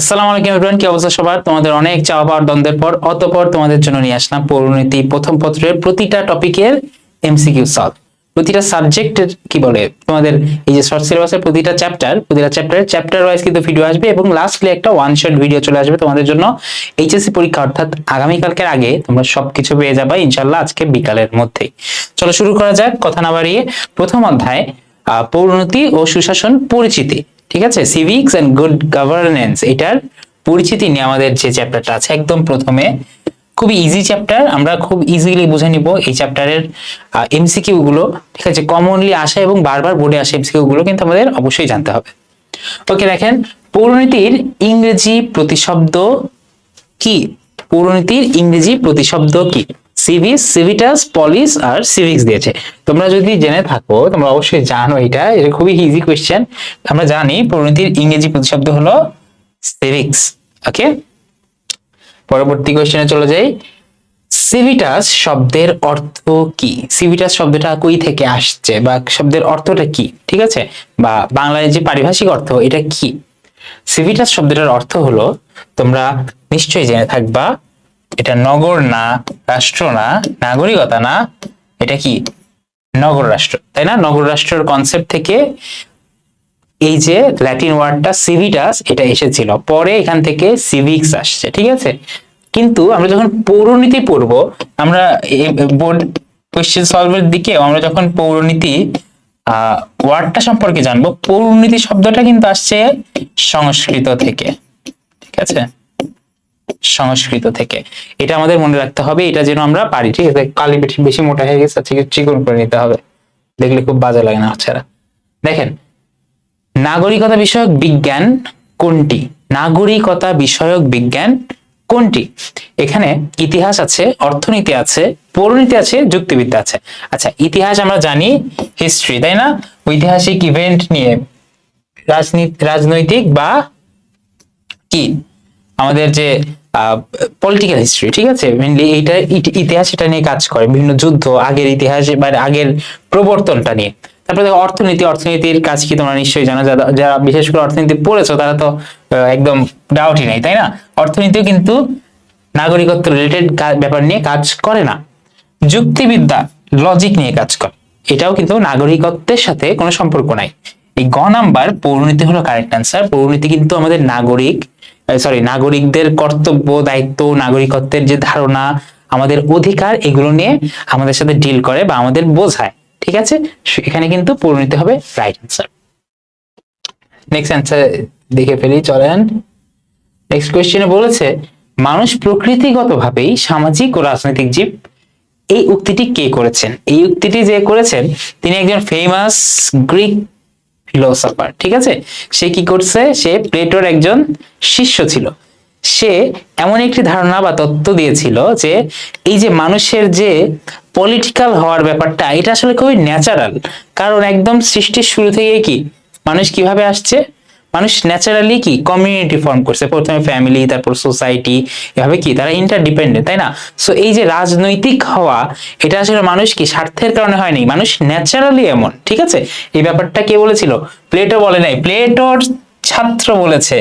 আসসালামু আলাইকুম এভরিওয়ান কি অবস্থা সবার? তোমাদের অনেক চাওয়া পাওয়ার দ্বন্দ্বের পর অতপর তোমাদের জন্য নিয়ে আসলাম পৌরনীতি প্রথম পত্রের প্রতিটা টপিকের এমসিকিউ সলভ প্রতিটা সাবজেক্টের কি বলে? তোমাদের এই যে শর্ট সিলেবাসের প্রতিটা চ্যাপ্টার প্রতিটা চ্যাপ্টারের চ্যাপ্টার ওয়াইজ কিন্তু ভিডিও আসবে এবং লাস্টলি একটা ওয়ান শট ভিডিও চলে আসবে তোমাদের জন্য। এইচএসসি পরীক্ষা অর্থাৎ আগামীকালকের আগে তোমরা সবকিছু পেয়ে যাবে ইনশাল্লাহ আজকে বিকালের মধ্যেই। চলো শুরু করা যাক কথা না বাড়িয়ে প্রথম অধ্যায় আহ, পৌরনীতি ও সুশাসন পরিচিতি। ঠিক আছে? সিভিক্স এন্ড গুড গভর্নেন্স এটার পরিচিতি নিয়ে আমাদের যে চ্যাপ্টারটা আছে, একদম প্রথমে। খুবই ইজি চ্যাপ্টার আমরা খুব ইজিলি বুঝে নিব এই চ্যাপ্টারের এমসিকিউ গুলো। ঠিক আছে? কমনলি আসে এবং বারবার বোর্ডে আসে এমসিকিউ গুলো, কিন্তু আমাদের অবশ্যই জানতে হবে। ওকে দেখেন, পৌরনীতির ইংরেজি প্রতিশব্দ কি? পৌরনীতির ইংরেজি প্রতিশব্দ কি? সিভিস সিভিটাস পলিস আর সিভিক্স দিয়েছে। তোমরা যদি জেনে থাকো, তোমরা অবশ্যই জানো এটা এটা খুবই ইজি কোয়েশ্চেন আমরা জানি পৌরনীতির ইংরেজি প্রতিশব্দ হলো সিভিক্স ওকে পরবর্তী কোয়েশ্চেনে চলে যাই। সিভিটাস শব্দের অর্থ কি? সিভিটাস শব্দটা কই থেকে আসছে বা শব্দের অর্থটা কি? ঠিক আছে? বা বাংলায় যে পারিভাষিক অর্থ, এটা কি? সিভিটাস শব্দটার অর্থ হলো, তোমরা নিশ্চয়ই জেনে থাকবা এটা নগর না রাষ্ট্র না নাগরিকতা না, এটা কি? নগর রাষ্ট্র, তাই না? নগর রাষ্ট্রের কনসেপ্ট থেকে এই যে ল্যাটিন ওয়ার্ডটা সিভিটাস এটা এসেছিল। পরে এখান থেকে সিভিক্স আসছে, ঠিক আছে? কিন্তু আমরা যখন পৌরনীতি পড়ব, আমরা বোর্ড কোয়েশ্চেন সলভের দিকে আমরা যখন পৌরনীতি ওয়ার্ডটা সম্পর্কে জানব, পৌরনীতি শব্দটা কিন্তু আসছে সংস্কৃত থেকে, ঠিক আছে? সংস্কৃত থেকে। এটা আমাদের মনে রাখতে হবে, এটা যেন আমরা পারি, ঠিক আছে? কালি বেশি মোটা হয়ে গেছে আজকে চিকন করে নিতে হবে। দেখলে খুব বাজে লাগে না বাচ্চারা দেখেন, নাগরিকতা বিষয়ক বিজ্ঞান কোনটি? নাগরিকতা বিষয়ক বিজ্ঞান কোনটি? এখানে ইতিহাস আছে, অর্থনীতি আছে, পৌরনীতি আছে, যুক্তিবিদ্যা আছে। আচ্ছা ইতিহাস আমরা জানি হিস্ট্রি তাই না? ঐতিহাসিক ইভেন্ট নিয়ে, রাজনীতি, রাজনৈতিক বা কি? আমাদের যে পলিটিক্যাল হিস্ট্রি ঠিক আছে? মেনলি ইতি- ইতিহাস এটা নিয়ে কাজ করে, বিভিন্ন যুদ্ধ, আগের ইতিহাস বা আগের প্রবর্তনটা নিয়ে। তারপরে অর্থনীতি, অর্থনীতির কাজ কি তোমরা নিশ্চয়ই জানো, যারা বিশেষ করে অর্থনীতি পড়েছো, তারা তো একদম ডাউটই নাই, তাই না? অর্থনীতিও কিন্তু নাগরিকত্ব রিলেটেড ব্যাপার নিয়ে কাজ করে না। যুক্তিবিদ্যা লজিক নিয়ে কাজ করে। এটাও কিন্তু নাগরিকত্বের সাথে কোনো সম্পর্ক নাই। এই গ নাম্বার পৌরনীতি হলো কারেক্ট অ্যান্সার পৌরনীতি কিন্তু আমাদের নাগরিক সরি নাগরিকদের কর্তব্য, দায়িত্ব নাগরিকত্বের যে ধারণা আমাদের অধিকার, এগুলো নিয়ে আমাদের সাথে ডিল করে বা আমাদের বোঝায়। ঠিক আছে? এখানে কিন্তু পৌরনীতি হবে রাইট অ্যান্সার নেক্সট অ্যান্সার দেখে ফেলি, চলেন। নেক্সট কোয়েশ্চেনে বলেছে, মানুষ প্রকৃতিগতভাবেই সামাজিক ও রাজনৈতিক জীব, এই উক্তিটি কে করেছেন? এই উক্তিটি যে করেছেন, তিনি একজন ফেমাস গ্রিক ফিলোসফার ঠিক আছে? সে কি করছে? সে প্লেটোর একজন শিষ্য ছিল। সে এমন একটি ধারণা বা তত্ত্ব দিয়েছিল যে এই যে মানুষের যে পলিটিক্যাল হওয়ার ব্যাপারটা, এটা আসলে খুবই ন্যাচারাল কারণ একদম সৃষ্টির শুরু থেকে কি? মানুষ কীভাবে আসছে? মানুষ ন্যাচারালি কি? কমিউনিটি ফর্ম করছে। প্রথমে ফ্যামিলি তারপর সোসাইটি এভাবে কি? তারা ইন্টারডিপেন্ডেন্ট তাই না? সো এই যে রাজনৈতিক হওয়া, এটা আসলে মানুষ কি? স্বার্থের কারণে হয়নি মানুষ ন্যাচারালি এমন, ঠিক আছে? এই ব্যাপারটা কে বলেছিল? প্লেটো বলে নাই। প্লেটোর ছাত্র বলেছে।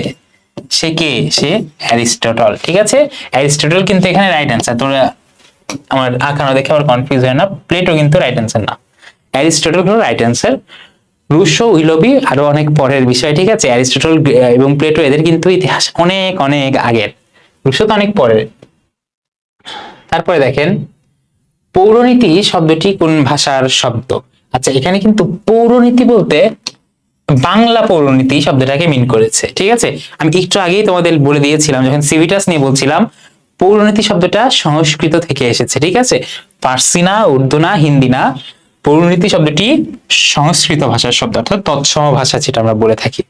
সে কে? সে অ্যারিস্টটল, ঠিক আছে? অ্যারিস্টটল কিন্তু এখানে রাইট অ্যান্সার তোমরা আমার আঁকানো দেখে আবার কনফিউজ হয় না। প্লেটো কিন্তু রাইট অ্যান্সার না। অ্যারিস্টটল হলো রাইট অ্যান্সার রুশো, উইলবি, আরও অনেক পরের বিষয়, ঠিক আছে? অ্যারিস্টটল এবং প্লেটো, এদের কিন্তু ইতিহাস অনেক অনেক আগের। রুশো তো অনেক পরের। তারপরে দেখেন, পৌরনীতি শব্দটি কোন ভাষার শব্দ? আচ্ছা এখানে কিন্তু পৌরনীতি বলতে বাংলা পৌরনীতি শব্দটাকে মিন করেছে, ঠিক আছে? আমি একটু আগেই তোমাদের বলে দিয়েছিলাম, যখন সিভিটাস নিয়ে বলছিলাম, পৌরনীতি শব্দটা সংস্কৃত থেকে এসেছে, ঠিক আছে? পার্সি না উর্দু না হিন্দি না পৌরনীতি শব্দটি সংস্কৃত ভাষার শব্দ, অর্থাৎ তৎসম ভাষা যেটা আমরা বলে থাকি।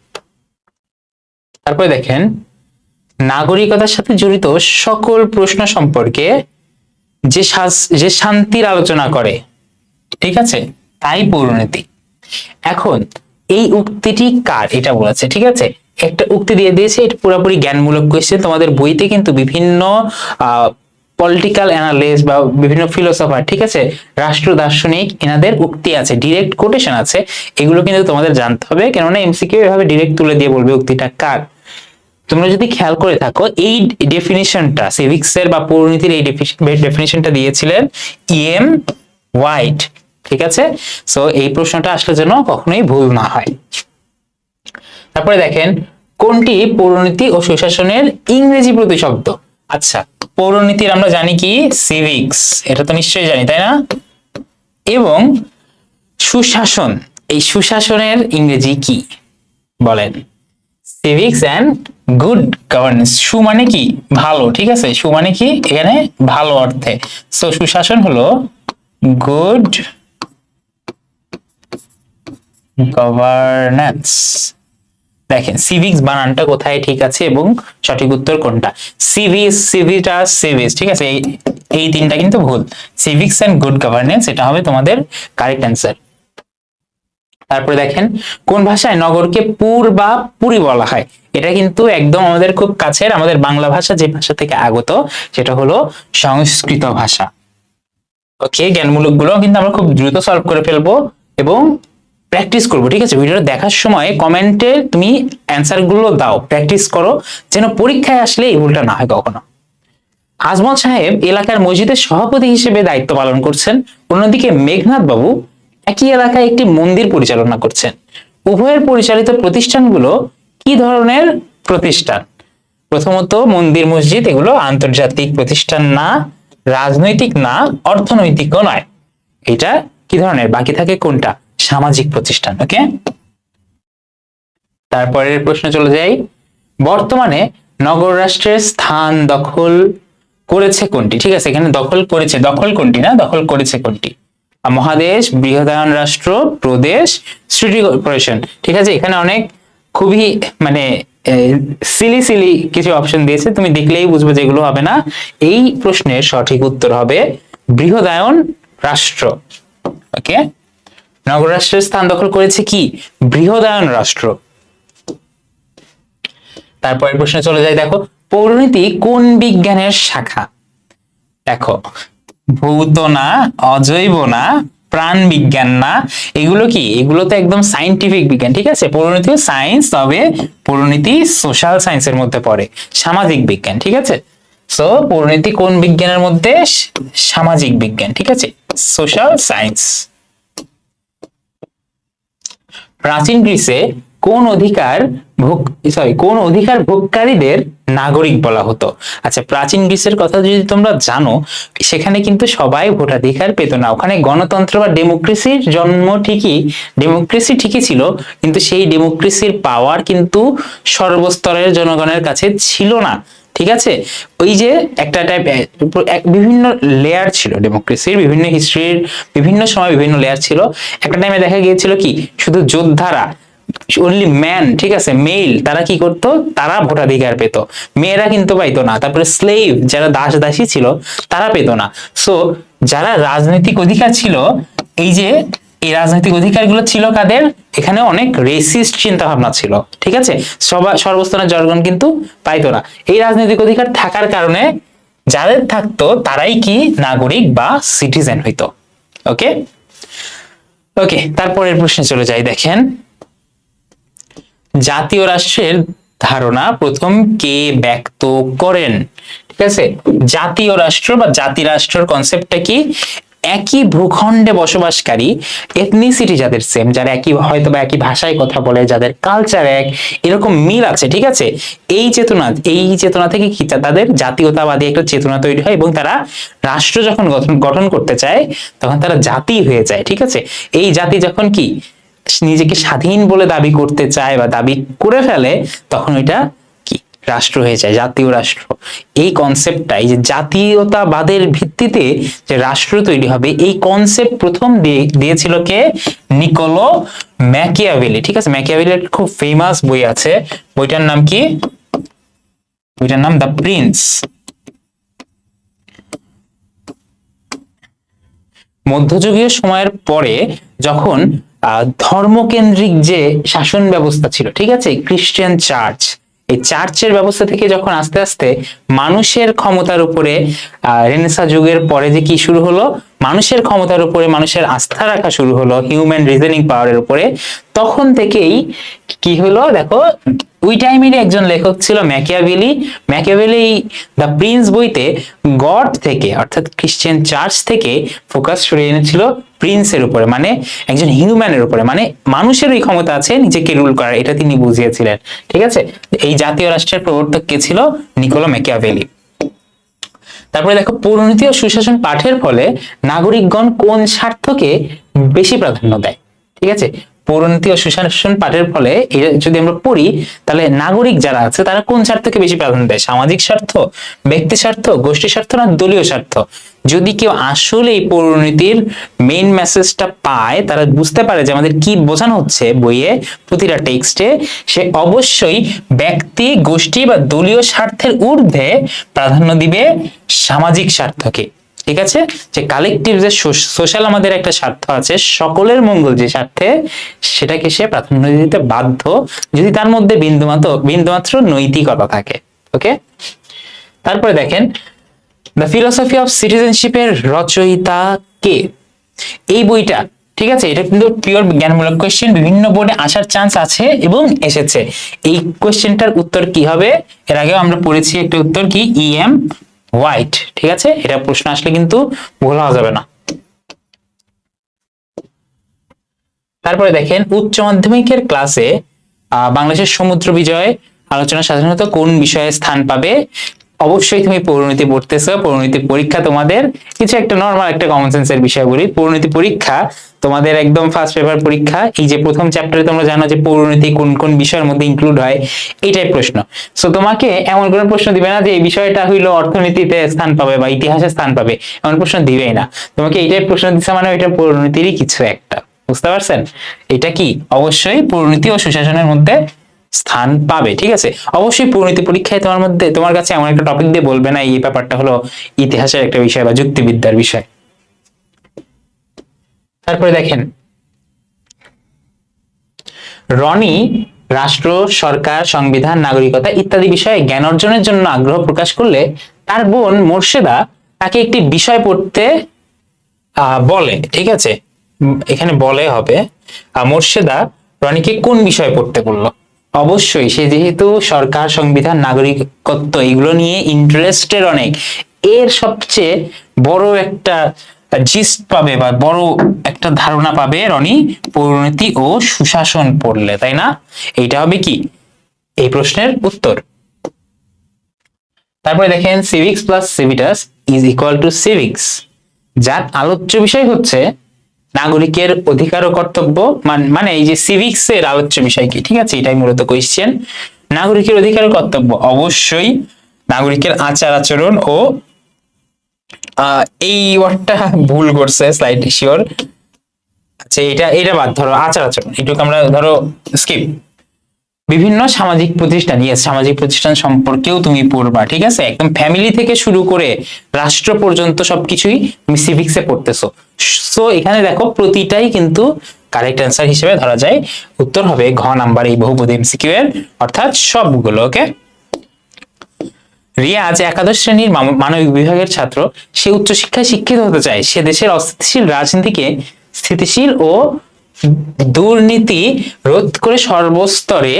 তারপরে দেখেন, নাগরিকতার সাথে জড়িত সকল প্রশ্ন সম্পর্কে যে যে শান্তির আলোচনা করে, ঠিক আছে? তাই পৌরনীতি এখন, এই উক্তিটি কার? এটা বলেছে, ঠিক আছে? একটা উক্তি দিয়ে দিয়েছে, এটা পুরোপুরি জ্ঞানমূলক কোয়েশ্চেন তোমাদের বইতে কিন্তু বিভিন্ন পলিটিক্যাল অ্যানালিস্ট বা বিভিন্ন ফিলোসফার ঠিক আছে? রাষ্ট্র দার্শনিক এনাদের উক্তি আছে ডিরেক্ট কোটেশন আছে। এগুলো কিন্তু তোমাদের জানতে হবে, কেননা এমসিকিউ এভাবে ডিরেক্ট তুলে দিয়ে বলবে উক্তিটা কার? তোমরা যদি খেয়াল করে থাকো, এই ডেফিনিশনটা সিভিক্সের বা পৌরনীতির এই ডেফিনিশনটা দিয়েছিলেন ইএম হোয়াইট ঠিক আছে? সো এই প্রশ্নটা আসলে যেন কখনোই ভুল না হয়। তারপরে দেখেন, কোনটি পৌরনীতি ও সুশাসনের ইংরেজি প্রতিশব্দ? আচ্ছা পৌরনীতির আমরা জানি কি? সিভিক্স এটা তো নিশ্চয়ই জানি, তাই না? এবং সুশাসন, এই সুশাসনের ইংরেজি কি? বলেন। সিভিক্স অ্যান্ড গুড গভর্নেন্স সু মানে কি? ভালো, ঠিক আছে? সু মানে কি? এখানে ভালো অর্থে। সো সুশাসন হলো গুড গভর্নেন্স দেখেন সিভিক্স বানানটা কোথায় ঠিক আছে এবং সঠিক উত্তর কোনটা? সিভিস সিভিটাস সিভিস ঠিক আছে? এই এই তিনটা কিন্তু ভুল। সিভিক্স এন্ড গুড গভর্নেন্স এটা হবে তোমাদের কারেক্ট অ্যান্সার তারপরে দেখেন, কোন ভাষায় নগরকে পুর বা পুরি বলা হয়? এটা কিন্তু একদম আমাদের খুব কাছের, আমাদের বাংলা ভাষা যে ভাষা থেকে আগত, সেটা হলো সংস্কৃত ভাষা। ওকে জ্ঞানমূলকগুলো কিন্তু আমরা খুব দ্রুত সলভ করে ফেলব এবং প্র্যাকটিস করব, ঠিক আছে? ভিডিওটা দেখার সময় কমেন্টে তুমি অ্যান্সারগুলো দাও। প্র্যাকটিস করো, যেন পরীক্ষায় আসলে এই ভুলটা না হয় কখনো। আজমল সাহেব এলাকার মসজিদের সভাপতি হিসেবে দায়িত্ব পালন করছেন। অন্যদিকে মেঘনাথ বাবু একই এলাকায় একটি মন্দির পরিচালনা করছেন। উভয়ের পরিচালিত প্রতিষ্ঠানগুলো কি ধরনের প্রতিষ্ঠান? প্রথমত মন্দির মসজিদ, এগুলো আন্তর্জাতিক প্রতিষ্ঠান না, রাজনৈতিক না, অর্থনৈতিকও নয়। এটা কি ধরনের? বাকি থাকে কোনটা? সামাজিক প্রতিষ্ঠান ওকে তারপরের প্রশ্ন চলে যাই। বর্তমানে নগর রাষ্ট্রের স্থান দখল করেছে কোনটি? ঠিক আছে, এখানে দখল করেছে, দখল কোনটি না? দখল করেছে কোনটি? মহাদেশ বৃহদায়ন রাষ্ট্র, প্রদেশ, সিটি কর্পোরেশন। ঠিক আছে, এখানে অনেক খুবই মানে সিলি সিলি কিছু অপশন দিয়েছে। তুমি দেখলেই বুঝবে যেগুলো হবে না। এই প্রশ্নের সঠিক উত্তর হবে বৃহদায়ন রাষ্ট্র ওকে নগর রাষ্ট্রের স্থান দখল করেছে কি? বৃহদায়ন রাষ্ট্র। তারপরের প্রশ্নে চলে যায় দেখো, পৌরনীতি কোন বিজ্ঞানের শাখা? দেখো, ভৌত না, অজৈব না, প্রাণ বিজ্ঞান না, এগুলো কি? এগুলো তো একদম সাইন্টিফিক বিজ্ঞান, ঠিক আছে? পরিণতি সায়েন্স তবে পরিণতি সোশ্যাল সায়েন্সের মধ্যে পড়ে, সামাজিক বিজ্ঞান, ঠিক আছে? সো পরিণতি কোন বিজ্ঞানের মধ্যে? সামাজিক বিজ্ঞান, ঠিক আছে? সোশ্যাল সায়েন্স প্রাচীন গ্রিসে কোন অধিকার ভোগ সরি কোন অধিকার ভোগকারীদের নাগরিক বলা হতো। আচ্ছা প্রাচীন গ্রিসের কথা যদি তোমরা জানো, সেখানে কিন্তু সবাই ভোটাধিকার পেত না। ওখানে গণতন্ত্র বা ডেমোক্রেসির জন্ম ঠিকই, ডেমোক্রেসি ঠিকই ছিল, কিন্তু সেই ডেমোক্রেসির পাওয়ার কিন্তু সর্বস্তরের জনগণের কাছে ছিল না। ঠিক আছে? ওই যে একটা টাইপ বিভিন্ন লেয়ার ছিল ডেমোক্রেসির বিভিন্ন হিস্ট্রির বিভিন্ন সময় বিভিন্ন লেয়ার ছিল। একটা টাইমে দেখা গিয়েছিল কি? শুধু যোদ্ধারা অনলি ম্যান ঠিক আছে? মেল তারা কি করতো? তারা ভোটাধিকার পেত। মেয়েরা কিন্তু পাইতো না। তারপরে স্লেভ যারা দাস দাসী ছিল, তারা পেত না। সো যারা রাজনৈতিক অধিকার ছিল, এই যে এই রাজনৈতিক অধিকারগুলো ছিল কাদের? এখানে অনেক রেসিস্ট চিন্তা ভাবনা ছিল, ঠিক আছে? সবার সর্বস্তরের জনগণ কিন্তু পাইতো না। এই রাজনৈতিক অধিকার থাকার কারণে যাদের থাকতো, তারাই কি? নাগরিক বা সিটিজেন হইতো। ওকে? ওকে, তারপরের প্রশ্নে চলে যাই, দেখেন। জাতীয় রাষ্ট্রের ধারণা প্রথম কে ব্যক্ত করেন? ঠিক আছে? জাতীয় রাষ্ট্র বা জাতি রাষ্ট্রের কনসেপ্টটা কি? একই ভূখণ্ডে বসবাসকারী এথনিসিটি যাদের সেম যারা একই হয়তো বা একই ভাষায় কথা বলে, যাদের কালচার এক, এরকম মিল আছে, ঠিক আছে? এই চেতনা এই চেতনা থেকে কি তাদের জাতীয়তাবাদী একটা চেতনা তৈরি হয় এবং তারা রাষ্ট্র যখন গঠন গঠন করতে চায়, তখন তারা জাতি হয়ে যায়, ঠিক আছে? এই জাতি যখন কি, নিজেকে স্বাধীন বলে দাবি করতে চায় বা দাবি করে ফেলে, তখন ওইটা রাষ্ট্র হয়ে যায়, জাতীয় রাষ্ট্র। এই কনসেপ্টটাই যে জাতীয়তাবাদের ভিত্তিতে যে রাষ্ট্র তৈরি হবে, এই কনসেপ্ট প্রথম দিয়ে- দিয়েছিল কে? Nicolás Machiavelli. ঠিক আছে, ম্যাকিয়াভেলির খুব ফেমাস বই আছে। বইটার নাম কি? বইটার নাম দ্য প্রিন্স। মধ্যযুগীয় সময়ের পরে যখন ধর্মকেন্দ্রিক যে শাসন ব্যবস্থা ছিল, ঠিক আছে? খ্রিস্টান চার্চ এই চার্চের ব্যবস্থা থেকে যখন আস্তে আস্তে মানুষের ক্ষমতার উপরে রেনেসা যুগের পরে যে কি শুরু হলো? মানুষের ক্ষমতার উপরে মানুষের আস্থা রাখা শুরু হলো হিউম্যান রিজনিং পাওয়ারের উপরে। তখন থেকেই কি হলো? দেখো ওই টাইমেরই একজন লেখক ছিল ম্যাকিয়াভেলি। ম্যাকিয়াভেলি দ্য প্রিন্স বইতে গড থেকে, অর্থাৎ খ্রিস্টান চার্চ থেকে ফোকাস সরিয়ে এনেছিল প্রিন্সের উপরে মানে একজন হিউম্যানের উপরে মানে মানুষের এই ক্ষমতা আছে নিজেকে রুল করার, এটা তিনি বুঝিয়েছিলেন। ঠিক আছে? এই জাতীয় রাষ্ট্রের প্রবর্তক কে ছিল? Niccolo Machiavelli. তারপরে দেখো, পরিণতি ও সুশাসন পাঠের ফলে নাগরিকগণ কোন স্বার্থকে বেশি প্রাধান্য দেয়? ঠিক আছে? পরিণতি ও সুশাসন পাঠের ফলে যদি আমরা পড়ি, তাহলে নাগরিক যারা আছে, তারা কোন স্বার্থকে বেশি প্রাধান্য দেয়? সামাজিক স্বার্থ, ব্যক্তি স্বার্থ, গোষ্ঠী স্বার্থ না দলীয় স্বার্থ? যদি কেউ আসলে এই পরিণতির মেইন মেসেজটা পায়, তারা বুঝতে পারে যে আমাদের কি বোঝানো হচ্ছে বইয়ে, প্রতিটা টেক্সটে, সে অবশ্যই ব্যক্তি, গোষ্ঠী বা দলীয় স্বার্থের ঊর্ধ্বে প্রাধান্য দিবে সামাজিক স্বার্থকে। ঠিক আছে? যে কালেকটিভ যে সোশ্যাল আমাদের একটা স্বার্থ আছে, সকলের মঙ্গল যে স্বার্থে সেটাকে সে প্রাধান্য দিতে বাধ্য যদি তার মধ্যে বিন্দুমাত্র বিন্দুমাত্র নৈতিকতা থাকে ওকে তারপরে দেখেন দ্য ফিলোসফি অফ সিটিজেনশিপের রচয়িতা কে? এই বইটা, ঠিক আছে? এটা কিন্তু পিওর জ্ঞানমূলক কোয়েশ্চেন বিভিন্ন বোর্ডে আসার চান্স আছে এবং এসেছে। এই কোয়েশ্চেনটার উত্তর কি হবে? এর আগেও আমরা পড়েছি একটা উত্তর কি? ই এম হোয়াইট ঠিক আছে? এটা প্রশ্ন আসলে কিন্তু ভুল হওয়া যাবে না। তারপরে দেখেন, উচ্চ মাধ্যমিকের ক্লাসে বাংলাদেশের সমুদ্র বিজয় আলোচনা সাধারণত কোন বিষয়ে স্থান পাবে? অবশ্যই তুমি পরিণতি পড়তেছো, পরিণতি পরীক্ষা তোমাদের, কিছু একটা নর্মাল একটা কমন সেন্সের বিষয় বলি পরিণতি পরীক্ষা তোমাদের একদম ফার্স্ট পেপার পরীক্ষা, এই যে প্রথম চ্যাপ্টারে তোমরা জানো যে পরিণতি কোন কোন বিষয়ের মধ্যে ইনক্লুড হয়, এইটাই প্রশ্ন। সো তোমাকে এমন কোনো প্রশ্ন দিবে না যে এই বিষয়টা হইল অর্থনীতিতে স্থান পাবে বা ইতিহাসে স্থান পাবে, এমন প্রশ্ন দিবেই না। তোমাকে এইটাই প্রশ্ন দিচ্ছে মানে এটা পরিণতিরই কিছু একটা, বুঝতে পারছেন? এটা কি? অবশ্যই পরিণতি ও সুশাসনের মধ্যে স্থান পাবে, ঠিক আছে? অবশ্যই পরিণতি পরীক্ষায় তোমার মধ্যে, তোমার কাছে এমন একটা টপিক দিয়ে বলবে না, এই ব্যাপারটা হলো ইতিহাসের একটা বিষয় বা যুক্তিবিদ্যার বিষয়। তারপরে দেখেন, রনি, রাষ্ট্র, সরকার, সংবিধান, নাগরিকতা ইত্যাদি বিষয়ে জ্ঞান অর্জনের জন্য আগ্রহ প্রকাশ করলে তার বোন মোর্শেদা তাকে একটি বিষয় পড়তে বলে, ঠিক আছে? এখানে বলে হবে মোর্শেদা রনিকে কোন বিষয় পড়তে বলল? অবশ্যই, সে যেহেতু সরকার, সংবিধান, নাগরিকত্ব, এগুলো নিয়ে ইন্টারেস্টেড অনেক, এর সবচেয়ে বড় একটা জিস্ট পাবে বা বড় একটা ধারণা পাবে রনি পরিণতি ও সুশাসন পড়লে, তাই না? এইটা হবে কি? এই প্রশ্নের উত্তর। তারপরে দেখেন civics plus civitas is equal to civics যার আলোচ্য বিষয় হচ্ছে নাগরিকের অধিকার ও কর্তব্য মানে এই যে সিভিক্স এর আলোচ্য বিষয় কি? ঠিক আছে, এটাই মূলত কোয়েশ্চেন নাগরিকের অধিকার ও কর্তব্য, অবশ্যই নাগরিকের আচার আচরণ ও এই ওয়ার্ডটা ভুল করছে স্লাইড শিওর আচ্ছা এটা এটা বাদ, ধরো আচার আচরণ, এটুকু আমরা ধরো স্কিপ বিভিন্ন সামাজিক প্রতিষ্ঠান ইয়েস সামাজিক প্রতিষ্ঠান সম্পর্কেও তুমি পড়বা, ঠিক আছে? একদম ফ্যামিলি থেকে শুরু করে রাষ্ট্র পর্যন্ত সবকিছুই তুমি সিভিক্সে পড়তেছো। সো এখানে দেখো প্রতিটাই কিন্তু কারেক্ট অ্যান্সার হিসেবে ধরা যায়। উত্তর হবে ঘ নাম্বার এই বহুপদী এমসিকিউ এর, অর্থাৎ সবগুলো ওকে রিয়াজ একাদশ শ্রেণির মানবিক বিভাগের ছাত্র। সে উচ্চশিক্ষায় শিক্ষিত হতে চায়। সে দেশের অস্থিতিশীল রাজনীতিকে স্থিতিশীল ও দুর্নীতি রোধ করে সর্বস্তরে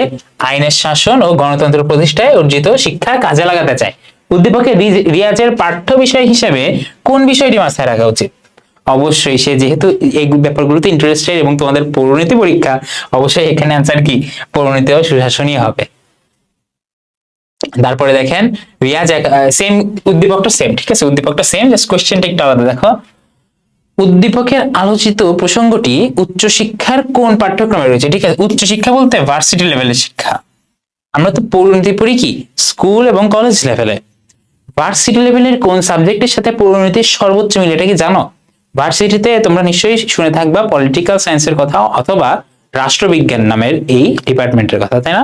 আইনের শাসন ও গণতন্ত্র প্রতিষ্ঠায় অর্জিত শিক্ষা কাজে লাগাতে চায়। উদ্দীপকের রিয়াজের পাঠ্য বিষয় হিসেবে কোন বিষয়টি মাথায় রাখা উচিত? অবশ্যই সে যেহেতু এই ব্যাপারগুলোতে ইন্টারেস্টেড এবং তোমাদের পরিণতি পরীক্ষা, অবশ্যই এখানে অ্যান্সার কি? পরিণতি ও সুশাসনই হবে। তারপরে দেখেন, রিয়াজ সেম উদ্দীপকটা সেম ঠিক আছে? উদ্দীপকটা সেম জাস্ট কোশ্চেনটা একটু আলাদা, দেখো। উদ্দীপকের আলোচিত প্রসঙ্গটি উচ্চশিক্ষার কোন পাঠ্যক্রমে রয়েছে? ঠিক আছে, উচ্চশিক্ষা বলতে ভার্সিটি লেভেলের শিক্ষা। আমরা তো পরিণতি পড়ি কি? স্কুল এবং কলেজ লেভেলে ভার্সিটি লেভেলের কোন সাবজেক্টের সাথে পরিণতির সর্বোচ্চ মিল, এটা কি জানো? ভার্সিটিতে তোমরা নিশ্চয়ই শুনে থাকবা পলিটিক্যাল সায়েন্সের কথা অথবা রাষ্ট্রবিজ্ঞান নামের এই ডিপার্টমেন্টের কথা, তাই না?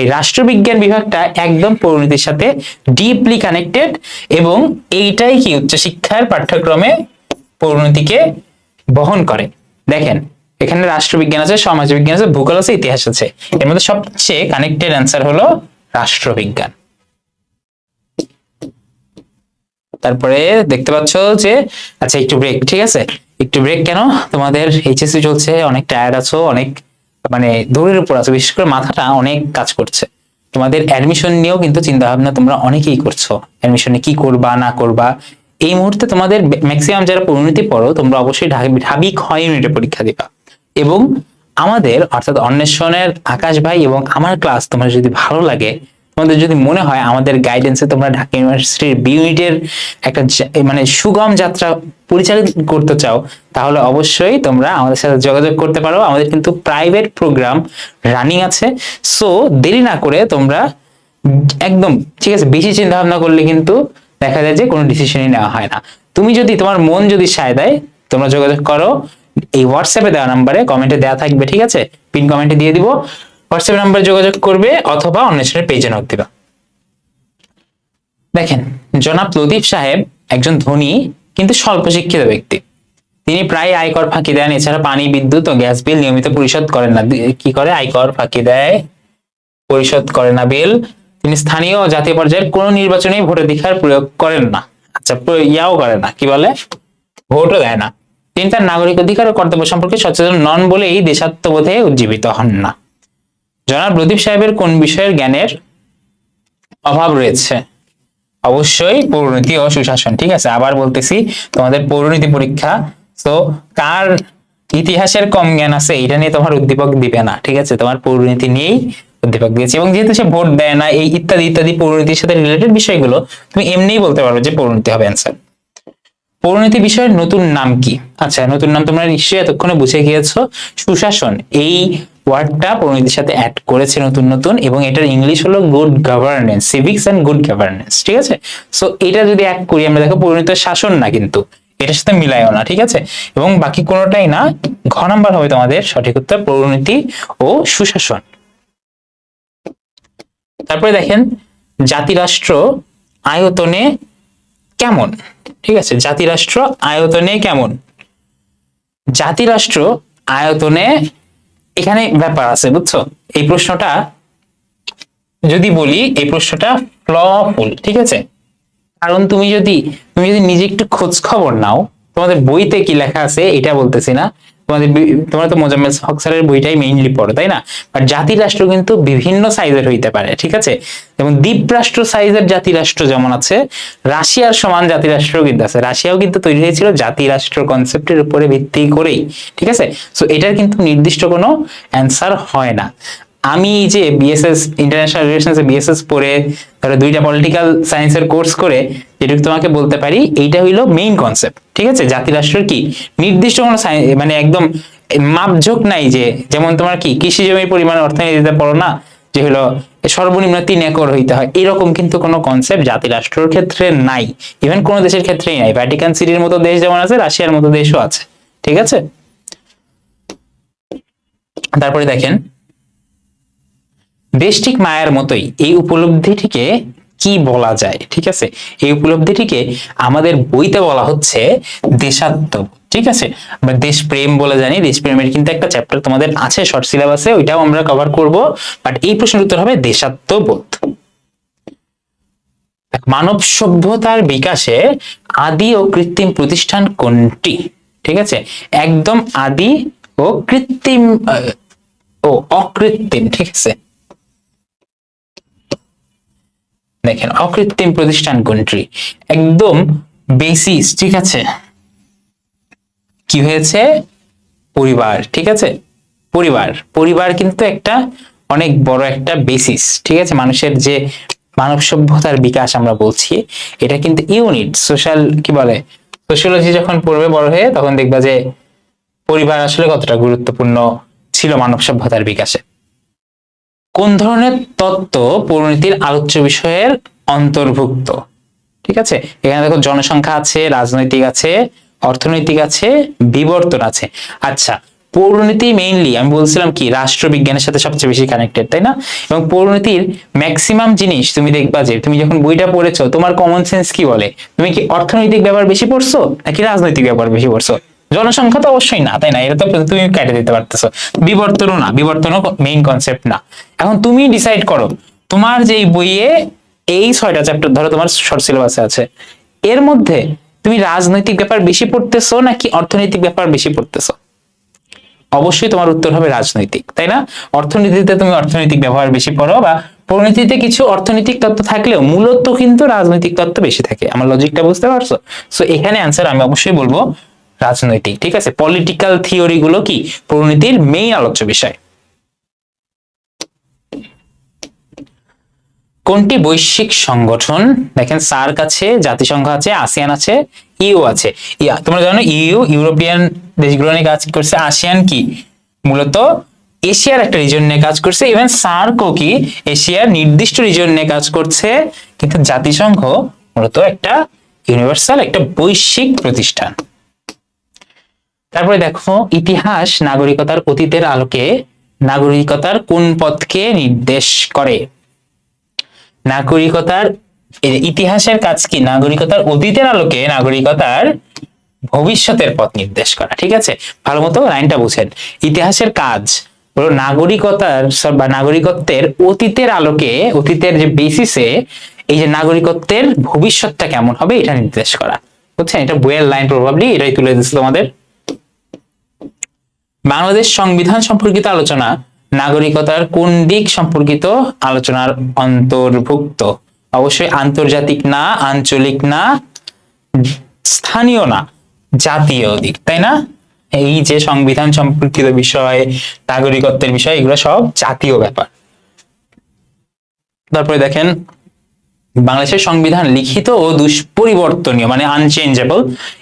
এই রাষ্ট্রবিজ্ঞান বিভাগটা একদম পরিণতির সাথে ডিপলি কানেক্টেড এবং এইটাই কি উচ্চশিক্ষার পাঠ্যক্রমে পরিণতিকে বহন করে। দেখেন, এখানে রাষ্ট্রবিজ্ঞান আছে, সমাজবিজ্ঞান আছে, ভূগোল আছে, ইতিহাস আছে। এর মধ্যে সবচেয়ে কানেক্টেড অ্যান্সার হলো রাষ্ট্রবিজ্ঞান। তারপরে দেখতে পাচ্ছ যে আচ্ছা একটু ব্রেক ঠিক আছে? একটু ব্রেক কেন? তোমাদের এইচএসসি চলছে, অনেক টায়ার্ড আছো, অনেক মানে দৌড়ের উপর আছো, বিশেষ করে মাথাটা অনেক কাজ করছে। তোমাদের অ্যাডমিশন নিয়েও কিন্তু চিন্তা ভাবনা তোমরা অনেকেই করছ। অ্যাডমিশনে কি করবা, না করবা এই মুহূর্তে তোমাদের ম্যাক্সিমাম যারা পরিণতি পড়ো, তোমরা অবশ্যই ঢাবি- ক্ষয় ইউনিটে পরীক্ষা দিবা। এবং আমাদের, অর্থাৎ অন্বেষণের আকাশ ভাই এবং আমার ক্লাস তোমার যদি ভালো লাগে, তোমাদের যদি মনে হয় আমাদের গাইডেন্সে তোমরা ঢাকা ইউনিভার্সিটির বি ইউনিটের একটা মানে সুগম যাত্রা পরিচালিত করতে চাও, তাহলে অবশ্যই তোমরা আমাদের সাথে যোগাযোগ করতে পারো। আমাদের কিন্তু প্রাইভেট প্রোগ্রাম রানিং আছে। সো দেরি না করে তোমরা একদম, ঠিক আছে, বেশি চিন্তা ভাবনা করলে কিন্তু দেখা যায় যে কোনো ডিসিশনই নেওয়া হয় না। তুমি যদি, তোমার মন যদি সায় দেয়, তোমরা যোগাযোগ করো। এই হোয়াটসঅ্যাপে দেওয়া নাম্বারে কমেন্টে দেওয়া থাকবে, ঠিক আছে? পিন কমেন্টে দিয়ে দিব। হোয়াটসঅ্যাপ নাম্বারে যোগাযোগ করবে অথবা অন্বেষণের পেজে নক দিবা। দেখেন, জনাব লতিফ সাহেব একজন ধনী, কিন্তু স্বল্প শিক্ষিত ব্যক্তি। তিনি প্রায় আয়কর ফাঁকি দেন, এছাড়া পানি, বিদ্যুৎ ও গ্যাস বিল নিয়মিত পরিশোধ করেন না। কি করে? আয়কর ফাঁকি দেয়, পরিশোধ করে না বিল। তিনি স্থানীয় জাতীয় পর্যায়ের কোন নির্বাচনেই ভোটাধিকার প্রয়োগ করেন না। আচ্ছা ইয়াও করে না, কি বলে? ভোটও দেয় না। তিনি তার নাগরিক অধিকার ও কর্তব্য সম্পর্কে সচেতন নন বলেই দেশাত্মবোধে উজ্জীবিত হন না। জনাব প্রদীপ সাহেবের কোন বিষয়ের জ্ঞানের অভাব রয়েছে? অবশ্যই পৌরনীতি ও সুশাসন, ঠিক আছে? আবার বলতেছি, তোমাদের পৌরনীতি পরীক্ষা, তো কার ইতিহাসের কম জ্ঞান আছে এটা নিয়ে তোমার উদ্দীপক দিবে না, ঠিক আছে? তোমার পৌরনীতি নিয়েই উদ্দীপক দিয়েছে। এবং যেহেতু সে ভোট দেয় না, এই ইত্যাদি ইত্যাদি পৌরনীতির সাথে রিলেটেড বিষয়গুলো, তুমি এমনিই বলতে পারবে যে পৌরনীতি হবে অ্যান্সার পরিণতি বিষয়ের নতুন নাম কি? আচ্ছা নতুন নাম তোমরা নিশ্চয়ই এতক্ষণে বুঝে গিয়েছো। সুশাসন, এই ওয়ার্ডটা পরিণতির সাথে অ্যাড করেছে নতুন নতুন, এবং এটার ইংলিশ হলো good governance civics and good governance ঠিক আছে? সো এটা যদি অ্যাড করি, আমরা দেখো পরিণত শাসন না কিন্তু, এটার সাথে মিলায়ও না, ঠিক আছে? এবং বাকি কোনোটাই না, ঘ নাম্বার হবে তোমাদের সঠিক উত্তর পরিণতি ও সুশাসন। তারপরে দেখেন, জাতিরাষ্ট্র আয়তনে কেমন? ঠিক আছে, জাতিরাষ্ট্র আয়তনে কেমন? জাতিরাষ্ট্র আয়তনে এখানে ব্যাপার আছে, বুঝছ? এই প্রশ্নটা যদি বলি, এই প্রশ্নটা ফ্লফুল ঠিক আছে? কারণ তুমি যদি তুমি যদি নিজে একটু খোঁজ খবর নাও, তোমাদের বইতে কি লেখা আছে, এটা বলতেছি না। তোমাদের তোমরা তো মোজাম্মেল হক স্যারের বইটাই মেইনলি পড়ো, তাই না? বাট জাতি রাষ্ট্র কিন্তু বিভিন্ন সাইজের হইতে পারে, ঠিক আছে? যেমন দ্বীপ রাষ্ট্র সাইজের জাতি রাষ্ট্র যেমন আছে, রাশিয়ার সমান জাতি রাষ্ট্র কিন্তু আছে। রাশিয়াও কিন্তু তৈরি হয়েছিল জাতি রাষ্ট্র কনসেপ্টের উপরে ভিত্তি করেই, ঠিক আছে? সো এটার কিন্তু নির্দিষ্ট কোনো অ্যান্সার হয় না। আমি যে বিএসএস ইন্টারন্যাশনাল রিলেশনস বিএসএস পড়ে, ধরো দুইটা পলিটিক্যাল সায়েন্সের কোর্স করে যেটুকু তোমাকে বলতে পারি, এইটা হইল মেইন কনসেপ্ট ঠিক আছে? জাতি রাষ্ট্রের কি? নির্দিষ্ট কোনো মানে একদম মাপঝোক নাই যে, যেমন তোমার কি, কৃষি জমির পরিমাণ অর্থনীতিতে পড়ো না, যে হলো সর্বনিম্ন তিন একর হইতে হয়, এরকম কিন্তু কোনো কনসেপ্ট জাতি রাষ্ট্রের ক্ষেত্রে নাই ইভেন কোনো দেশের ক্ষেত্রেই নাই। ভ্যাটিকান সিটির মতো দেশ যেমন আছে, রাশিয়ার মতো দেশও আছে, ঠিক আছে? তারপরে দেখেন দেশটিক মায়ের মতোই এই উপলব্ধিটিকে কি বলা যায়, ঠিক আছে? এই উপলব্ধিটিকে আমাদের বইতে বলা হচ্ছে দেশাত্ম, ঠিক আছে? আমরা দেশপ্রেম বলে জানি, দেশপ্রেমের কিন্তু একটা চ্যাপ্টার তোমাদের আছে শর্ট সিলেবাসে ওইটাও আমরা কভার করব বাট এই প্রশ্নের উত্তর হবে দেশাত্মবোধ। মানব সভ্যতার বিকাশে আদি ও কৃত্রিম প্রতিষ্ঠান কোনটি, ঠিক আছে? একদম আদি ও কৃত্রিম ও অকৃত্রিম, ঠিক আছে? দেখেন, অকৃত্রিম প্রতিষ্ঠান কোনটি? একদম বেসিস ঠিক আছে? কি হয়েছে? পরিবার, ঠিক আছে? পরিবার। পরিবার কিন্তু একটা অনেক বড় একটা বেসিস ঠিক আছে? মানুষের যে মানব সভ্যতার বিকাশ আমরা বলছি, এটা কিন্তু ইউনিট সোশ্যাল কি বলে? সোশিয়োলজি যখন পড়বে বড় হয়ে, তখন দেখবা যে পরিবার আসলে কতটা গুরুত্বপূর্ণ ছিল মানব সভ্যতার বিকাশে। কোন ধরনের তত্ত্ব পরিণতির আলোচ্য বিষয়ের অন্তর্ভুক্ত? ঠিক আছে? এখানে দেখো জনসংখ্যা আছে, রাজনৈতিক আছে, অর্থনৈতিক আছে, বিবর্তন আছে। আচ্ছা পৌরনীতি মেইনলি আমি বলছিলাম কি, রাষ্ট্রবিজ্ঞানের সাথে সবচেয়ে বেশি কানেক্টেড তাই না? এবং পৌরনীতির ম্যাক্সিমাম জিনিস তুমি দেখবা যে, তুমি যখন বইটা পড়েছো, তোমার কমন সেন্স কি বলে? তুমি কি অর্থনৈতিক ব্যাপার বেশি পড়ছো, নাকি রাজনৈতিক ব্যাপার বেশি পড়ছো? জনসংখ্যা তো অবশ্যই না, তাই না? এটা তো তুমি কেটে দিতে পারতেছো। বিবর্তনও না, বিবর্তনও মেইন কনসেপ্ট না। এখন তুমি ডিসাইড করো, তোমার যে বইয়ে এই ছয়টা চ্যাপ্টার ধরো তোমার শর্ট সিলেবাসে আছে, এর মধ্যে তুমি রাজনৈতিক ব্যাপার বেশি পড়তেছো নাকি অর্থনৈতিক ব্যাপার বেশি পড়তেছো? অবশ্যই তোমার উত্তর হবে রাজনৈতিক, তাই না? অর্থনীতিতে তুমি অর্থনৈতিক ব্যবহার বেশি পড়ো বা পরিণতিতে কিছু অর্থনৈতিক তত্ত্ব থাকলেও মূলত কিন্তু রাজনৈতিক তত্ত্ব বেশি থাকে। আমার লজিকটা বুঝতে পারছ? সো এখানে অ্যান্সার আমি অবশ্যই বলব রাজনৈতিক, ঠিক আছে? পলিটিক্যাল থিওরি গুলো কি? পরিণতির মেইন আলোচ্য বিষয়। কোনটি বৈশ্বিক সংগঠন? দেখেন সার্ক আছে, জাতিসংঘ আছে আসিয়ান আছে ইউ আছে। ইয়া, তোমরা জানো ইউ ইউরোপিয়ান দেশগুলো নিয়ে কাজ করছে। আসিয়ান কি? মূলত এশিয়ার একটা রিজন নিয়ে কাজ করছে। ইভেন সার্কও কি? এশিয়ার নির্দিষ্ট রিজন নিয়ে কাজ করছে। কিন্তু জাতিসংঘ মূলত একটা ইউনিভার্সাল একটা বৈশ্বিক প্রতিষ্ঠান। তারপরে দেখো, ইতিহাস নাগরিকতার অতীতের আলোকে নাগরিকতার কোন পথকে নির্দেশ করে? নাগরিকতার ইতিহাসের কাজ কি? নাগরিকতার অতীতের আলোকে নাগরিকতার ভবিষ্যতের পথ নির্দেশ করা, ঠিক আছে? ভালো মতো লাইনটা বুঝেন। ইতিহাসের কাজ নাগরিকতার বা নাগরিকত্বের অতীতের আলোকে, অতীতের যে বেসিসে এই যে নাগরিকত্বের ভবিষ্যৎটা কেমন হবে এটা নির্দেশ করা। বুঝছেন? এটা বইয়ের লাইন প্রভাবলি এটাই তুলে দিচ্ছে তোমাদের। বাংলাদেশ সংবিধান সম্পর্কিত আলোচনা নাগরিকতার কোন দিক সম্পর্কিত আলোচনার অন্তর্ভুক্ত? অবশ্যই আন্তর্জাতিক না, আঞ্চলিক না, স্থানীয় না, জাতীয় দিক, তাই না? এই যে সংবিধান সম্পর্কিত বিষয়, নাগরিকত্বের বিষয়, এগুলো সব জাতীয় ব্যাপার। তারপরে দেখেন বাংলাদেশের সংবিধান লিখিত ও দুষ্পরিবর্তনীয় মানে আনচেঞ্জেবল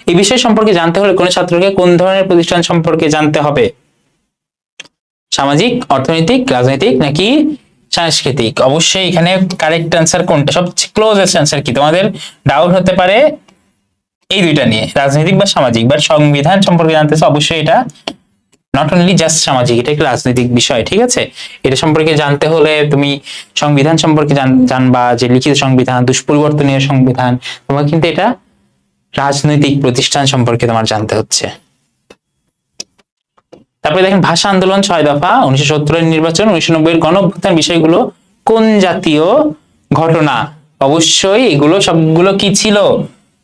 এই বিষয় সম্পর্কে জানতে হলে কোন ছাত্রকে কোন ধরনের প্রতিষ্ঠান সম্পর্কে জানতে হবে? সামাজিক, অর্থনৈতিক, রাজনৈতিক নাকি সাংস্কৃতিক? অবশ্যই এখানে কারেক্ট অ্যান্সার কোনটা? সবচেয়ে ক্লোজেস্ট অ্যান্সার কি? তোমাদের ডাউট হতে পারে এই দুইটা নিয়ে, রাজনৈতিক বা সামাজিক বা সংবিধান সম্পর্কে জানতে অবশ্যই এটা নট অনলি জাস্ট সামাজিক, এটা একটা রাজনৈতিক বিষয়, ঠিক আছে? এটা সম্পর্কে জানতে হলে তুমি সংবিধান সম্পর্কে জানবা যে লিখিত সংবিধান, দুষ্পরিবর্তনীয় সংবিধান তোমার কিন্তু এটা রাজনৈতিক প্রতিষ্ঠান সম্পর্কে তোমার জানতে হচ্ছে। তারপরে দেখেন, ভাষা আন্দোলন ছয় দফা, উনিশশো সত্তরের নির্বাচন, উনিশশো নব্বই এর বিষয়গুলো কোন জাতীয় ঘটনা? অবশ্যই এগুলো সবগুলো কি ছিল?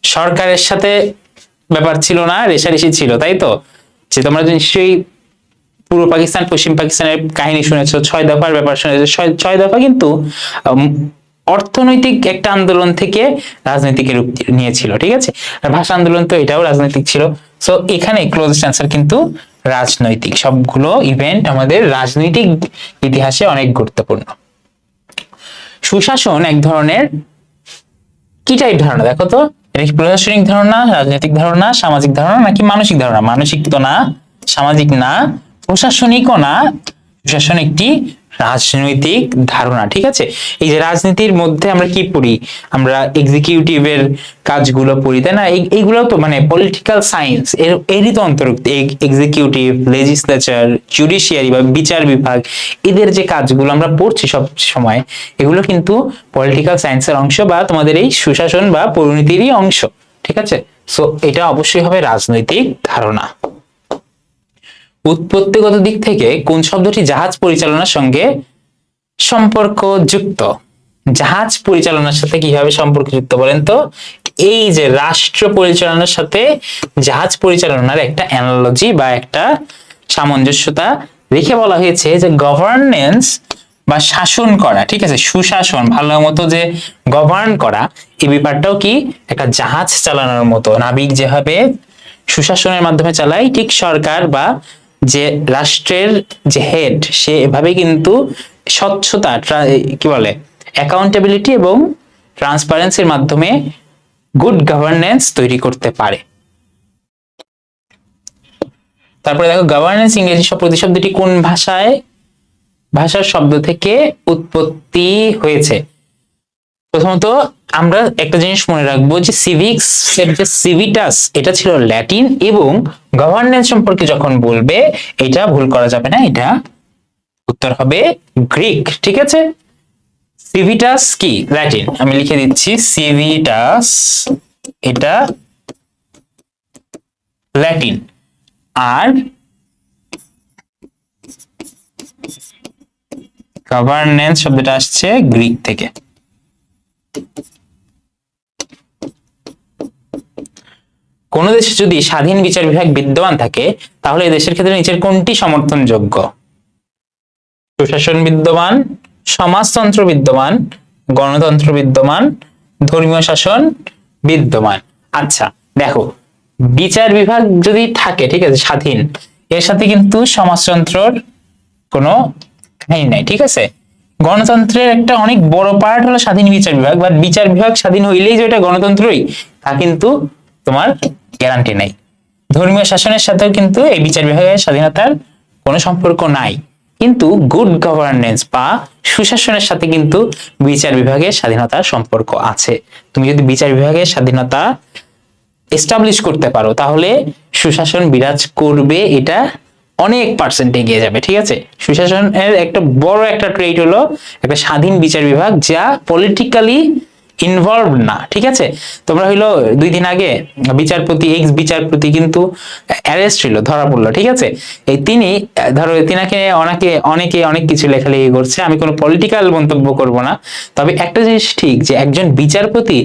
সরকারের সাথে ব্যাপার ছিল না, রেশারেশি ছিল, তাই তো? যে তোমরা নিশ্চয়ই পূর্ব পাকিস্তান, পশ্চিম পাকিস্তানের কাহিনী শুনেছো, ছয় দফার ব্যাপার শুনেছো। ছয় দফা কিন্তু অর্থনৈতিক একটা আন্দোলন থেকে রাজনৈতিক রূপ নিয়েছিল, ঠিক আছে? আর ভাষা আন্দোলন তো এটাও রাজনৈতিক ছিল। সো এখানে ক্লোজ অ্যান্সার কিন্তু রাজনৈতিক। সবগুলো ইভেন্ট আমাদের রাজনৈতিক ইতিহাসে অনেক গুরুত্বপূর্ণ। সুশাসন এক ধরনের কি টাইপ ধারণা? দেখো তো, এটা কি প্রশাসনিক ধারণা, রাজনৈতিক ধারণা, সামাজিক ধারণা, নাকি মানসিক ধারণা? মানসিক তো না, সামাজিক না প্রশাসনিকও না, প্রশাসন একটি রাজনৈতিক ধারণা, ঠিক আছে? এই যে রাজনীতির মধ্যে আমরা কি পড়ি? আমরা এক্সিকিউটিভের কাজগুলো পড়ি, তাই না? এইগুলো তো মানে পলিটিক্যাল সায়েন্স এর, এরই তো অন্তর্ভুক্ত। এক্সিকিউটিভ লেজিসলেচার জুডিশিয়ারি বা বিচার বিভাগ, এদের যে কাজগুলো আমরা পড়ছি সব সময়, এগুলো কিন্তু পলিটিক্যাল সায়েন্সের অংশ বা তোমাদের এই সুশাসন বা পরিণতিরই অংশ, ঠিক আছে? সো এটা অবশ্যই হবে রাজনৈতিক ধারণা। উৎপত্তিগত দিক থেকে কোন শব্দটি জাহাজ পরিচালনার সঙ্গে সম্পর্কযুক্ত জাহাজ পরিচালনার সাথে কীভাবে সম্পর্কযুক্ত বলেন তো? এই যে রাষ্ট্র পরিচালনার সাথে জাহাজ পরিচালনার একটা অ্যানালজি বা একটা সামঞ্জস্যতা রেখে বলা হয়েছে যে গভর্নেন্স বা শাসন করা, ঠিক আছে? সুশাসন, ভালো মতো যে গভর্ন করা, এই ব্যাপারটাও কি? একটা জাহাজ চালানোর মতো। নাবিক যেভাবে সুশাসনের মাধ্যমে চালায়, ঠিক সরকার বা যে রাষ্ট্রের যে হেড সে এভাবে কিন্তু স্বচ্ছতা কি বলে অ্যাকাউন্টেবিলিটি এবং ট্রান্সপারেন্সির মাধ্যমে গুড গভর্নেন্স তৈরি করতে পারে। তারপরে দেখো গভর্নেন্স ইংরেজি শব্দ প্রতিশব্দটি কোন ভাষায়? ভাষার শব্দ থেকে উৎপত্তি হয়েছে। প্রথমত আমরা একটা জিনিস মনে রাখব যে সিভিক্স এর যে সিভিটাস এটা ছিল ল্যাটিন এবং গভর্নেন্স সম্পর্কে যখন বলবে, এটা ভুল করা যাবে না, এটা উত্তর হবে গ্রিক ঠিক আছে? সিভিটাস কি? ল্যাটিন আমি লিখে দিচ্ছি সিভিটাস এটা ল্যাটিন আর গভর্নেন্স শব্দটা আসছে গ্রিক থেকে। কোন দেশে যদি স্বাধীন বিচার বিভাগ বিদ্যমান থাকে, তাহলে দেশের ক্ষেত্রে নিচের কোনটি সমর্থনযোগ্য? সুশাসন বিদ্যমান, সমাজতন্ত্র বিদ্যমান, গণতন্ত্র বিদ্যমান, ধর্মীয় শাসন বিদ্যমান। আচ্ছা দেখো, বিচার বিভাগ যদি থাকে, ঠিক আছে, স্বাধীন, এর সাথে কিন্তু সমাজতন্ত্রর কোনো নাই, ঠিক আছে? গণতন্ত্রের একটা অনেক বড় পার্ট হলো স্বাধীন বিচার বিভাগ বা বিচার বিভাগ স্বাধীন হইলেই যে এটা গণতন্ত্রই, তা কিন্তু তোমার গ্যারান্টি নাই। ধর্মীয় শাসনের সাথেও কিন্তু এই বিচার বিভাগের স্বাধীনতার কোনো সম্পর্ক নাই। কিন্তু গুড গভর্নেন্স বা সুশাসনের সাথে কিন্তু বিচার বিভাগের স্বাধীনতার সম্পর্ক আছে। তুমি যদি বিচার বিভাগের স্বাধীনতা এস্টাবলিশ করতে পারো, তাহলে সুশাসন বিরাজ করবে এটা অনেক পার্সেন্ট এগিয়ে যাবে, ঠিক আছে? সুশাসনের একটা বড় একটা ট্রেড হলো একটা স্বাধীন বিচার বিভাগ যা পলিটিক্যালি ইনভলভ না, ঠিক আছে? তোমরা হইল দুই দিন আগে বিচারপতি এক্স বিচারপতি কিন্তু অ্যারেস্ট ছিল, ধরা পড়ল, ঠিক আছে? এই তিনি, ধরো, তিনাকে অনেকে অনেকে অনেক কিছু লেখালেখি করছে, আমি কোনো পলিটিক্যাল মন্তব্য করব না। তবে একটা জিনিস ঠিক, যে একজন বিচারপতি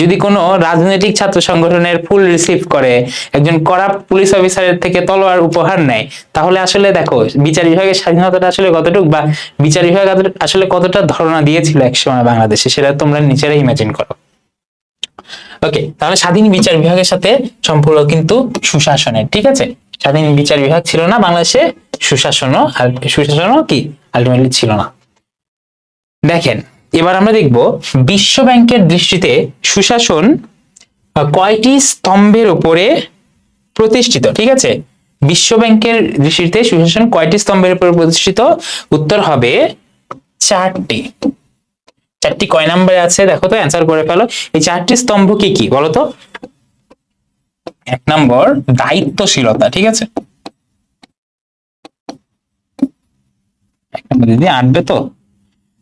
যদি কোনো রাজনৈতিক ছাত্র সংগঠনের ফুল রিসিভ করে, একজন করা পুলিশ অফিসারের থেকে তলোয়ার উপহার নেয়, তাহলে আসলে দেখো, বিচার বিভাগের স্বাধীনতাটা আসলে কতটুকু বা বিচার বিভাগ আসলে কতটা ধারণা দিয়েছিল একসময় বাংলাদেশে, সেটা তোমরা নিজেরাই ইমাজিন করো। ওকে তাহলে স্বাধীন বিচার বিভাগের সাথে সম্পর্ক কিন্তু সুশাসনের, ঠিক আছে? স্বাধীন বিচার বিভাগ ছিল না বাংলাদেশে, সুশাসনও সুশাসনও কি? আলটিমেটলি ছিল না। দেখেন, এবার আমরা দেখব বিশ্ব ব্যাংকের দৃষ্টিতে সুশাসন কয়টি স্তম্ভের উপরে প্রতিষ্ঠিত, ঠিক আছে? বিশ্ব ব্যাংকের দৃষ্টিতে সুশাসন কয়টি স্তম্ভের উপরে প্রতিষ্ঠিত? উত্তর হবে চারটি। চারটি কয় নাম্বারে আছে? দেখো তো অ্যান্সার করে ফেলো। এই চারটি স্তম্ভ কি কি? বলো তো। এক নম্বর, দায়িত্বশীলতা, ঠিক আছে? এক দিদি আটবে তো?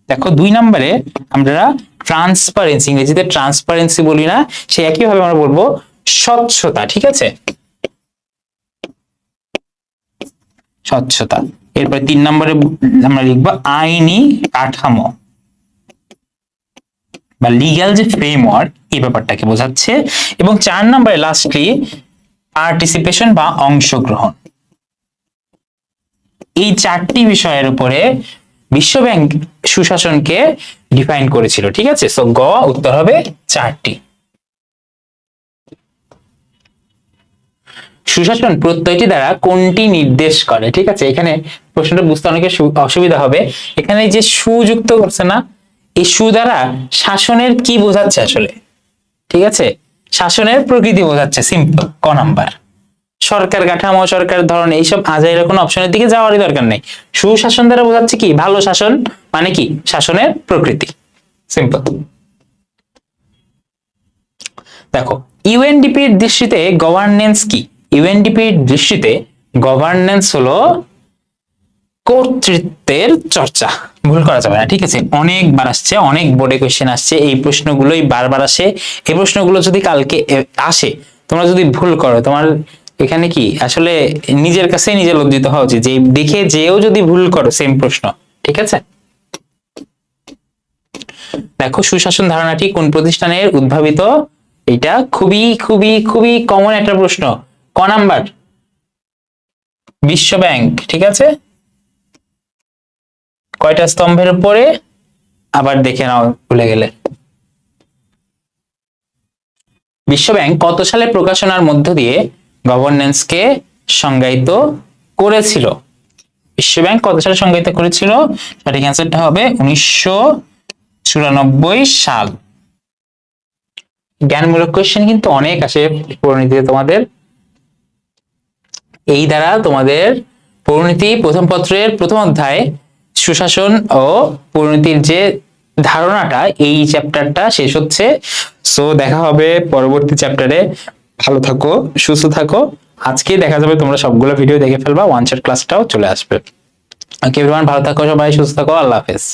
দেখো, দুই নম্বরে আমরা ট্রান্সপারেন্সি ইংরেজিতে ট্রান্সপারেন্সি বলি না, সে একইভাবে আমরা বলব স্বচ্ছতা, ঠিক আছে? স্বচ্ছতা। এরপরে তিন নম্বরে আমরা লিখব আইনি কাঠামো। বা লিগ্যাল যে ফ্রেমওয়ার্ক এই ব্যাপারটাকে বোঝাচ্ছে এবং চার নম্বরে লাস্টলি পার্টিসিপেশন বা অংশগ্রহণ। এই চারটি বিষয়ের উপরে বিশ্ব ব্যাংক সুশাসনকে ডিফাইন করেছিল, ঠিক আছে? সো গ, উত্তর হবে চারটি। সুশাসন প্রত্যয়টি দ্বারা কোনটি নির্দেশ করে, ঠিক আছে? এখানে প্রশ্নটা বুঝতে অনেকের অসুবিধা হবে। এখানে যে সুযুক্ত করছে না এই সু দ্বারা শাসনের কি বোঝাচ্ছে আসলে? ঠিক আছে? শাসনের প্রকৃতি বোঝাচ্ছে সিম্পল ক নাম্বার। সরকার কাঠামো, সরকার ধরন, এইসব আজাইরা কোনো অপশনের দিকে যাওয়ারই দরকার নেই। সুশাসন দ্বারা বোঝাচ্ছে কি? ভালো শাসন মানে কি? শাসনের প্রকৃতি। সিম্পল দেখো ইউএনডিপির দৃষ্টিতে গভর্নেন্স কি? ইউএনডিপির দৃষ্টিতে গভর্নেন্স হলো কর্তৃত্বের চর্চা। ভুল করা যাবে না, ঠিক আছে? অনেকবার আসছে, অনেক বোর্ডে কোয়েশ্চেন আসছে, এই প্রশ্নগুলোই বারবার আসে। এই প্রশ্নগুলো যদি কালকে আসে, তোমরা যদি ভুল করো, তোমার এখানে কি? আসলে নিজের কাছে নিজে লজ্জিত হওয়া উচিত, যে দেখে যেও যদি ভুল করো সেম প্রশ্ন, ঠিক আছে? দেখো, সুশাসন ধারণাটি কোন প্রতিষ্ঠানের উদ্ভাবিত? এটা খুবই খুবই খুবই কমন একটা প্রশ্ন। ক নাম্বার? বিশ্ব ব্যাংক, ঠিক আছে? কয়টা স্তম্ভের উপরে? আবার দেখে নাও, ভুলে গেলে। বিশ্ব ব্যাংক কত সালে প্রকাশনার মধ্য দিয়ে গভর্নেন্সকে সংজ্ঞায়িত করেছিল? বিশ্ব ব্যাংক কত সালে সংজ্ঞায়িত করেছিল? সঠিক অ্যান্সারটা হবে উনিশশো চুরানব্বই সাল। জ্ঞানমূলক কোয়েশ্চেন কিন্তু অনেক আসে পরিণতিতে তোমাদের। এই দ্বারা তোমাদের পরিণতি প্রথম পত্রের প্রথম অধ্যায় সুশাসন ও পরিণতির যে ধারণাটা, এই চ্যাপ্টারটা শেষ হচ্ছে। সো দেখা হবে পরবর্তী চ্যাপ্টারে ভালো থাকো, সুস্থ থাকো। আজকে দেখা যাবে, তোমরা সবগুলো ভিডিও দেখে ফেলবা ওয়ান শট ক্লাসটাও চলে আসবে। ওকে ভালো থাকো সবাই, সুস্থ থাকো, আল্লাহ হাফেজ।